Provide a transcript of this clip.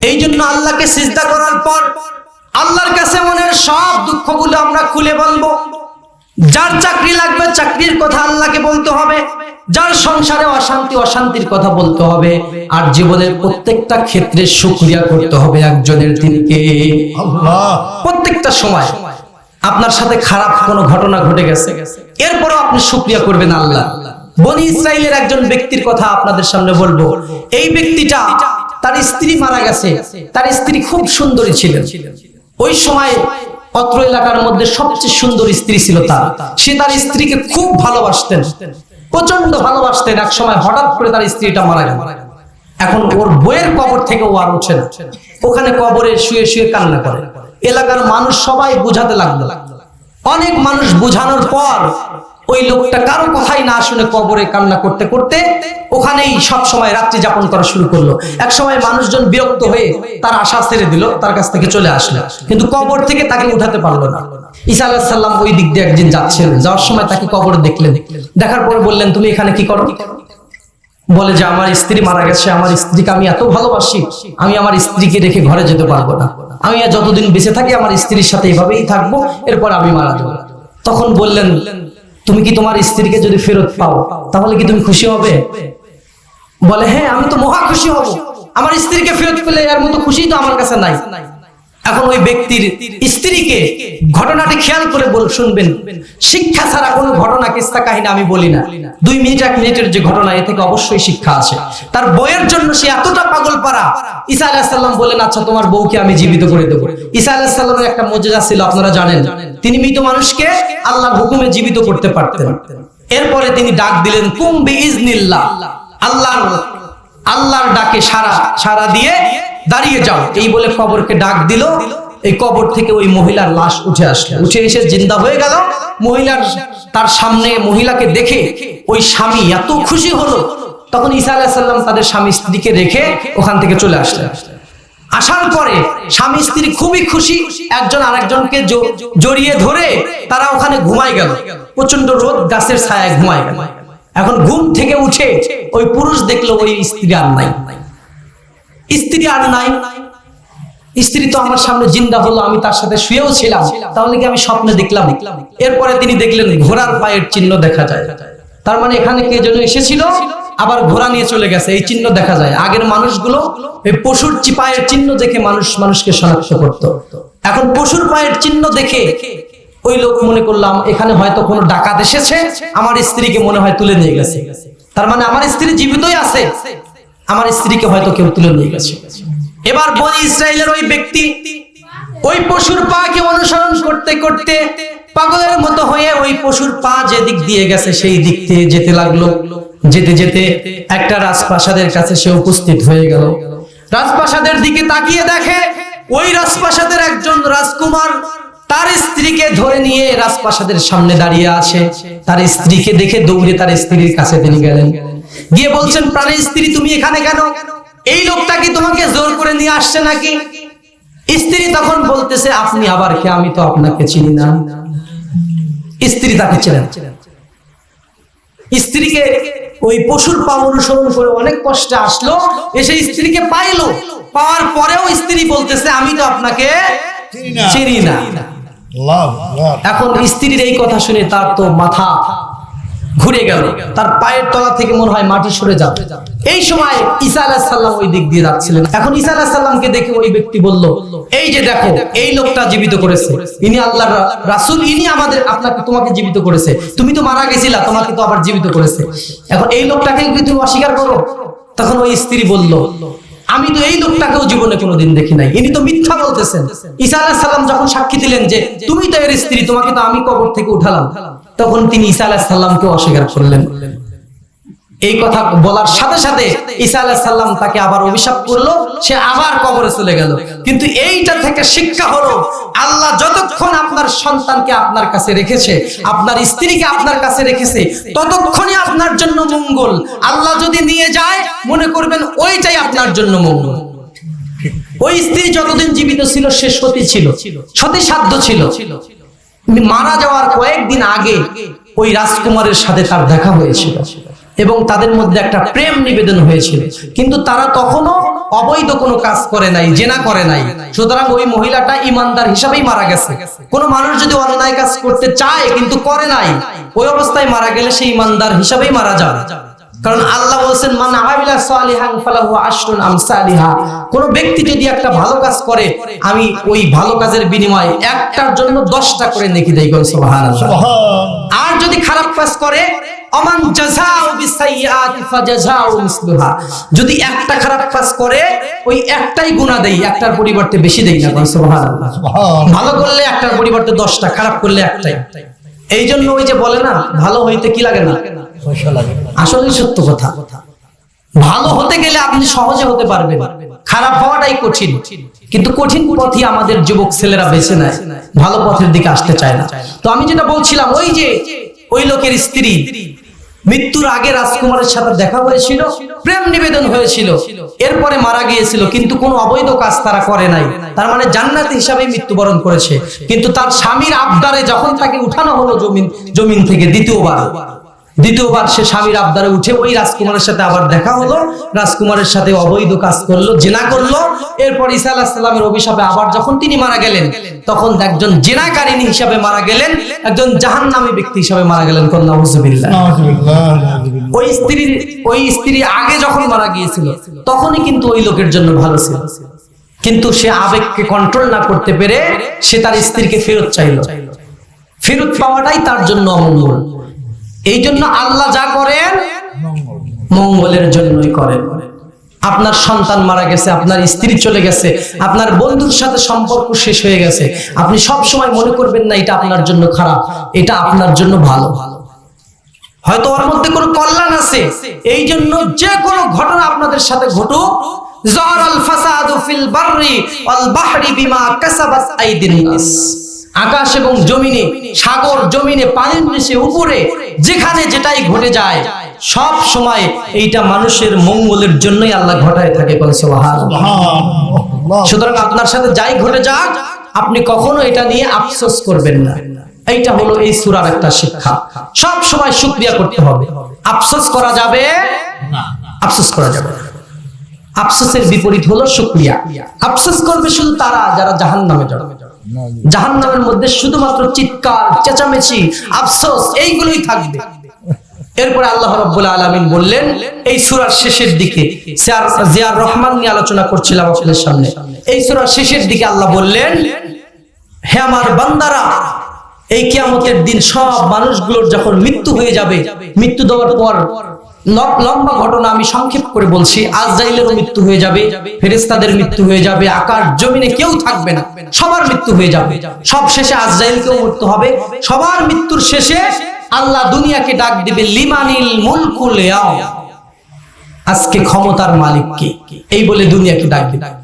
এই জন্য আল্লাহকে সিজদা করার পর আল্লাহর কাছে মনের সব দুঃখগুলো আমরা খুলে বলব। যার চাকরি লাগবে চাকরির কথা আল্লাহকে বলতে হবে। যার সংসারে অশান্তি অশান্তির কথা বলতে হবে। আর জীবনের প্রত্যেকটা ক্ষেত্রে সুক্রিয়া করতে হবে একজনের আল্লাহ। প্রত্যেকটা সময় আপনার সাথে খারাপ কোনো ঘটনা ঘটে গেছে। এরপরও আপনি শুক্রিয়া করবেন আল্লাহ। বনি ইসরায়েলের একজন ব্যক্তির কথা আপনাদের সামনে বলব। এই ব্যক্তিটা তার স্ত্রী মারা গেছে। তার স্ত্রী খুব সুন্দরী ছিলেন। ওই সময় অত্র এলাকার মধ্যে সবচেয়ে সুন্দর স্ত্রী ছিল তার। সে তার স্ত্রীকে খুব ভালোবাসতেন। প্রচণ্ড ভালোবাসতেন। এক সময় হঠাৎ করে তার স্ত্রীটা মারা গেল। এখন ওর বইয়ের কবর থেকে ও আর উঠে না। ওখানে কবরে শুয়ে শুয়ে কান্না করে। এলাকার মানুষ সবাই বুঝাতে লাগল। অনেক মানুষ বুঝানোর পর ওই লোকটা কারও কথাই না শুনে কবরে কান্না করতে করতে ওখানেই সব সময় রাত্রি যাপন করা শুরু করল। এক সময় মানুষজন বিরক্ত হয়ে তার আশা ছেড়ে দিল, তার কাছ থেকে চলে আসলো। কিন্তু কবর থেকে তাকে উঠাতে পারল না। ঈসা আলাহ সাল্লাম ওই দিক দিয়ে একদিন যাচ্ছিলেন। যাওয়ার সময় তাকে কবরে দেখলেন। দেখার পর বললেন, তুমি এখানে কি করো? বলে যে, আমার স্ত্রী মারা গেছে। আমার স্ত্রীকে আমি এত ভালোবাসি, আমি আমার স্ত্রীকে রেখে ঘরে যেতে পারব না। আমি যতদিন বেঁচে থাকি, আমার স্ত্রীর সাথে এভাবেই থাকব, এরপর আমি মারা যাব। তখন বললেন তুমি কি তোমার স্ত্রীকে যদি ফেরত পাও, তাহলে কি তুমি খুশি হবে? বলে হ্যাঁ আমি তো মহা খুশি হব। আমার স্ত্রীকে ফেরত পেলে এর মতো খুশি তো আমার কাছে নাই। এখন ওই ব্যক্তির স্ত্রীকে ঘটনাটি খেয়াল করে বল শুনবেন। শিক্ষা ছাড়া কোনো ঘটনা, কিস্তা কাহিনী আমি বলি না। দুই মিনিট, এক মিনিটের যে ঘটনা, এ থেকে অবশ্যই শিক্ষা আছে। তার বইয়ের জন্য সে এতটা পাগল পারা ঈসা আলাহিসাল্লাম বলেন আচ্ছা তোমার বউকে আমি জীবিত করে দেবো। ঈসা আলাহিসাল্লামের একটা মজেজা ছিল, আপনারা জানেন। তিনি মৃত মানুষকে আল্লাহর হুকুমে জীবিত করতে পারতেন। এরপরে তিনি ডাক দিলেন কুম্বি ইজনিল্লাহ আল্লাহর আল্লাহর ডাকে সারা সারা দিয়ে দাঁড়িয়ে যাও। এই বলে কবরকে ডাক দিল। এই কবর থেকে ওই মহিলার লাশ উঠে আসলো। উঠে এসে জিন্দা হয়ে গেল। মহিলার তার সামনে মহিলাকে দেখে ওই স্বামী এত খুশি হলো। তখন ঈসা আলাহিসাল্লাম তাদের স্বামী স্ত্রীকে রেখে ওখান থেকে চলে আসলেন। আসার পরে স্বামী স্ত্রী খুবই খুশি। একজন আরেকজনকে জড়িয়ে ধরে তারা ওখানে ঘুমায় গেল। প্রচণ্ড রোদ, গাছের ছায়ায় ঘুমায় গেল। এখন ঘুম থেকে উঠে ওই পুরুষ দেখল ওই স্ত্রী আর নাই। স্ত্রী আর নাই। স্ত্রী তো আমার সামনে জিন্দা হলো, আমি তার সাথে শুয়েও ছিলাম। তাহলে কি আমি স্বপ্নে দেখলাম? এরপরে তিনি দেখলেন, ঘোড়ার পায়ের চিহ্ন দেখা যায়। তার মানে এখানে কে যেন এসেছিল, আবার ঘোড়া নিয়ে চলে গেছে, এই চিহ্ন দেখা যায়। আগের মানুষগুলো এই পশুর চি- পায়ের চিহ্ন দেখে মানুষ মানুষকে শনাক্ত করত। এখন পশুর পায়ের চিহ্ন দেখে ওই লোক মনে করলাম, এখানে হয়তো কোনো ডাকাত এসেছে, আমার স্ত্রীকে মনে হয় তুলে নিয়ে গেছে। তার মানে আমার স্ত্রী জীবিতই আছে। আমার স্ত্রীকে হয়তো কেউ তুলে নিয়ে গেছে। এবার বনি ইসরায়েলের ওই ব্যক্তি, ওই পশুর পাকে অনুসরণ করতে করতে পাগলের মতো হয়ে ওই পশুর পা যে দিক দিয়ে গেছে, সেই দিক দিয়ে যেতে লাগল। যেতে যেতে একটা রাজপ্রাসাদের কাছে সে উপস্থিত হয়ে গেল। রাজপ্রাসাদের দিকে তাকিয়ে দেখে ওই রাজপ্রাসাদের একজন রাজকুমার তার স্ত্রীকে ধরে নিয়ে রাজপ্রাসাদের সামনে দাঁড়িয়ে আছে। তার স্ত্রীকে দেখে দৌড়ে তার স্ত্রীর কাছে তিনি গেলেন। গিয়ে বলছেন প্রাণের স্ত্রী তুমি এখানে কেন? এই লোকটা কি তোমাকে জোর করে নিয়ে আসছে নাকি? স্ত্রী তখন বলতেছে আপনি আবার কে? আমি তো আপনাকে চিনি না। স্ত্রী তাকে চেনেন স্ত্রীকে ওই পশুর পা অনুসরণ করে অনেক কষ্টে আসলো এসে স্ত্রীকে পাইলো। পাওয়ার পরেও স্ত্রী বলতেছে আমি তো আপনাকে চিনি না। এখন স্ত্রীর এই কথা শুনে তার তো মাথা ঘুরে গেল। তার পায়ের তলা থেকে মনে হয় মাটি সরে যাবে। এই সময় ঈসা আলাহ সাল্লাম ওই দিক দিয়ে যাচ্ছিলেন। এখন ঈসা আলাহ সাল্লামকে দেখে ওই ব্যক্তি বলল, এই যে দেখো, এই লোকটা জীবিত করেছে। ইনি আল্লাহর রা- রাসূল, ইনি আমাদের, আপনাকে তোমাকে জীবিত করেছে। তুমি তো মারা গেছিলা, তোমাকে তো আবার জীবিত করেছে। এখন এই লোকটাকে কি তুমি অস্বীকার করো? তখন ওই স্ত্রী বলল আমি তো এই লোকটাকেও জীবনে কোনোদিন দেখি নাই। ইনি তো মিথ্যা বলতেছেন। ঈসা আলাহ সাল্লাম যখন সাক্ষী দিলেন যে, তুমি তো এর স্ত্রী, তোমাকে তো আমি কবর থেকে উঠালাম। তখন তিনি ঈসা আলাহ সাল্লামকে অস্বীকার করলেন। এই কথা বলার সাথে সাথে ঈসা আলাহ সাল্লাম তাকে আবার অভিশাপ করল, সে আবার কবরে চলে গেল। কিন্তু এইটা থেকে শিক্ষা হলো, আল্লাহ যতক্ষণ আপনার সন্তানকে আপনার কাছে রেখেছে, আপনার স্ত্রীকে আপনার কাছে রেখেছে, ততক্ষণই আপনার জন্য মঙ্গল। আল্লাহ যদি নিয়ে যায়, মনে করবেন ওইটাই আপনার জন্য মঙ্গল। ওই স্ত্রী যতদিন জীবিত ছিল, সে সতী ছিল সতী সাধ্য ছিল। মারা যাওয়ার কয়েকদিন আগে ওই রাজকুমারের সাথে তার দেখা হয়েছিল। এবং তাদের মধ্যে একটা প্রেম নিবেদন হয়েছিল। কিন্তু তারা তখনও অবৈধ কোনো কাজ করে নাই জেনা করে নাই। সুতরাং ওই মহিলাটা ইমানদার হিসাবেই মারা গেছে। কোন মানুষ যদি অন্যায় কাজ করতে চায় কিন্তু করে নাই ওই অবস্থায় মারা গেলে সে ইমানদার হিসাবেই মারা যাবে। কারণ আল্লাহ বলছেন মান আমিলা সালিহান ফালাহু আশরুন আমসালিহা কোন ব্যক্তি যদি একটা ভালো কাজ করে আমি ওই ভালো কাজের বিনিময়ে একটার জন্য দশটা করে নেকি দেই সুবহানাল্লাহ। আর যদি খারাপ কাজ করে অমান জাযাউ বিসাইয়াতি ফাজাযাউ মিসলুহা। যদি একটা খারাপ কাজ করে ওই একটাই গুনাহ দেই একটার পরিবর্তে বেশি দেই না সুবহানাল্লাহ। সুবহান ভালো করলে একটার পরিবর্তে দশটা খারাপ করলে একটাই। এই জন্য ওই যে বলে না ভালো হইতে কি লাগে না? আসলেই সত্য কথা। ভালো হতে গেলে আপনি সহজে হতে পারবেন। খারাপ হওয়াটাই কঠিন। কিন্তু কঠিন পথই আমাদের যুবক ছেলেরা বেছে নেয়। ভালো পথের দিকে আসতে চায় না। তো আমি যেটা বলছিলাম ওই যে ওই লোকের স্ত্রী মৃত্যুর আগে রাজকুমারের সাথে দেখা হয়েছিল, প্রেম নিবেদন হয়েছিল। এরপরে মারা গিয়েছিল, কিন্তু কোনো অবৈধ কাজ তারা করে নাই। তার মানে জান্নাত হিসাবে মৃত্যুবরণ করেছে। কিন্তু তার স্বামীর আবদারে যখন তাকে উঠানো হলো জমিন জমিন থেকে দ্বিতীয়বার। দ্বিতীয়বার সে স্বামীর আবদারে উঠে ওই রাজকুমারের সাথে আবার দেখা হলো। রাজকুমারের সাথে অবৈধ কাজ করল, জেনা করল। এরপর ঈসা আলাহ সাল্লামের অভিশাপে আবার যখন তিনি মারা গেলেন, তখন একজন জেনাকারিনী হিসাবে মারা গেলেন, একজন জাহান্নামী ব্যক্তি হিসাবে মারা গেলেন কন্যা হুজুবিল্লাহ ওই স্ত্রীর ওই স্ত্রী আগে যখন মারা গিয়েছিল, তখনই কিন্তু ওই লোকের জন্য ভালো ছিল। কিন্তু সে আবেগকে কন্ট্রোল না করতে পেরে সে তার স্ত্রীকে ফেরত চাইলো। ফেরত পাওয়াটাই তার জন্য অমঙ্গল। এই জন্য আল্লাহ যা করেন, মঙ্গলের জন্যই করেন। আপনার সন্তান মারা গেছে, আপনার স্ত্রী চলে গেছে, আপনার বন্ধুর সাথে সম্পর্ক শেষ হয়ে গেছে। আপনি সব সময় মনে করবেন না, এটা আপনার জন্য খারাপ, এটা আপনার জন্য ভালো। হয়তো ওর মধ্যে কোনো কল্যাণ আছে। এই জন্য যে কোনো ঘটনা আপনাদের সাথে ঘটুক। জহরাল ফাসাদু ফিল বাররি ওয়াল বাহরি বিমা কাসাবাত আইদিন নাস। আকাশ এবং জমিনে সাগর জমিনে পানির নিচে উপরে যেখানে যেটাই ঘটে যায় সব সময় এইটা মানুষের মঙ্গলের জন্যই আল্লাহ ঘটায় থাকে সুতরাং আপনার সাথে যাই ঘটে যাক আপনি কখনো এটা নিয়ে আফসোস করবেন না। এইটা হলো এই সূরার একটা শিক্ষা। সব সময় শুকরিয়া করতে হবে। আফসোস করা যাবে? না আফসোস করা যাবে আফসোসের বিপরীত হলো শুকরিয়া। আফসোস করবে শুধু তারা যারা জাহান্নামে যাবে। জাহান্নামের মধ্যে শুধুমাত্র চিৎকার, চেঁচামেচি, আফসোস, এইগুলোই থাকবে। এরপরে আল্লাহ রাব্বুল আলামিন বললেন, এই সূরার শেষের দিকে, জিয়ার রহমান নিয়ে আলোচনা করছিলাম আপনাদের সামনে। এই সূরার শেষের দিকে আল্লাহ বললেন, হে আমার বান্দারা, এই কিয়ামতের দিন সব মানুষগুলোর যখন মৃত্যু হয়ে যাবে, মৃত্যু দেওয়ার পর লম্বা ঘটনা আমি সংক্ষেপ করে বলছি। আজরাইলেরও মৃত্যু হয়ে যাবে ফেরেস্তাদের মৃত্যু হয়ে যাবে, আকাশ জমিনে কেউ থাকবে না, সবার মৃত্যু হয়ে যাবে। সব শেষে আজরাইলকেও মৃত্যু হবে। সবার মৃত্যুর শেষে আল্লাহ দুনিয়াকে ডাক দিবে, লিমানিল মুলকুল। আজকে ক্ষমতার মালিক কে? এই বলে দুনিয়াকে ডাক দিবে।